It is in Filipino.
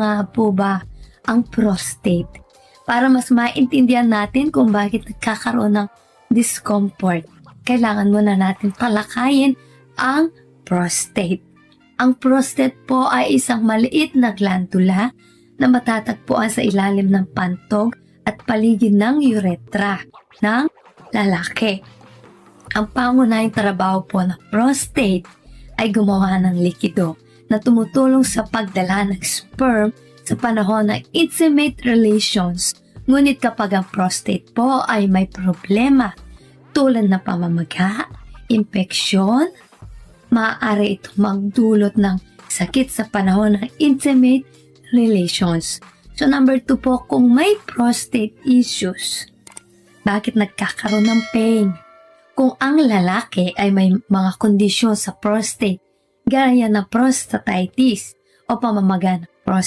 nga po ba ang prostate? Para mas maintindihan natin kung bakit nagkakaroon ng discomfort, kailangan muna natin palakayin ang prostate. Ang prostate po ay isang maliit na glandula na matatagpuan sa ilalim ng pantog at paligid ng urethra ng lalaki. Ang pangunahing trabaho po ng prostate ay gumawa ng likido na tumutulong sa pagdala ng sperm sa panahon ng intimate relations. Ngunit kapag ang prostate po ay may problema tulad ng pamamaga, impeksyon, maaari itong magdulot ng sakit sa panahon ng intimate relations. So number two po, kung may prostate issues, bakit nagkakaroon ng pain? Kung ang lalaki ay may mga kondisyon sa prostate, gaya ng prostatitis o pamamaga ng prostate,